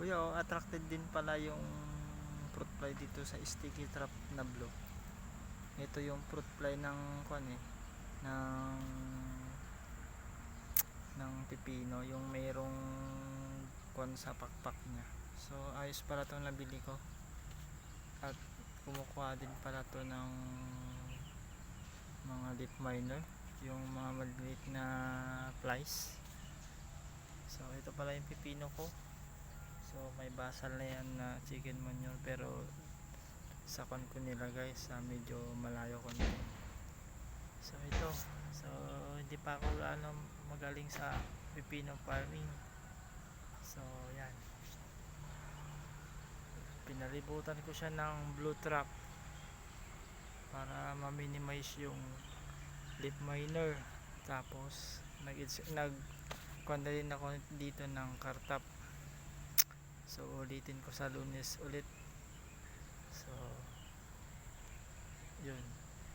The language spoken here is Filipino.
Kuya, oh, attracted din pala yung fruit fly dito sa sticky trap na blue. Ito yung fruit fly ng kwan eh, ng ng pipino, yung mayroong kwan sa pakpak niya. So, ayos pala itong nabili ko. At kumukuha din pala to ng mga leaf miner, yung mga maliliit na flies. So, ito pala yung pipino ko. So may basal na yan na chicken manure pero sa kon ko nilagay sa medyo malayo ko na. So ito, so hindi pa ako ano magaling sa pipino farming. So yan. Pinalibutan ko siya ng blue trap para ma-minimize yung leaf miner. Tapos nag nag din ako dito ng kartap So ulitin ko sa lunes ulit. So.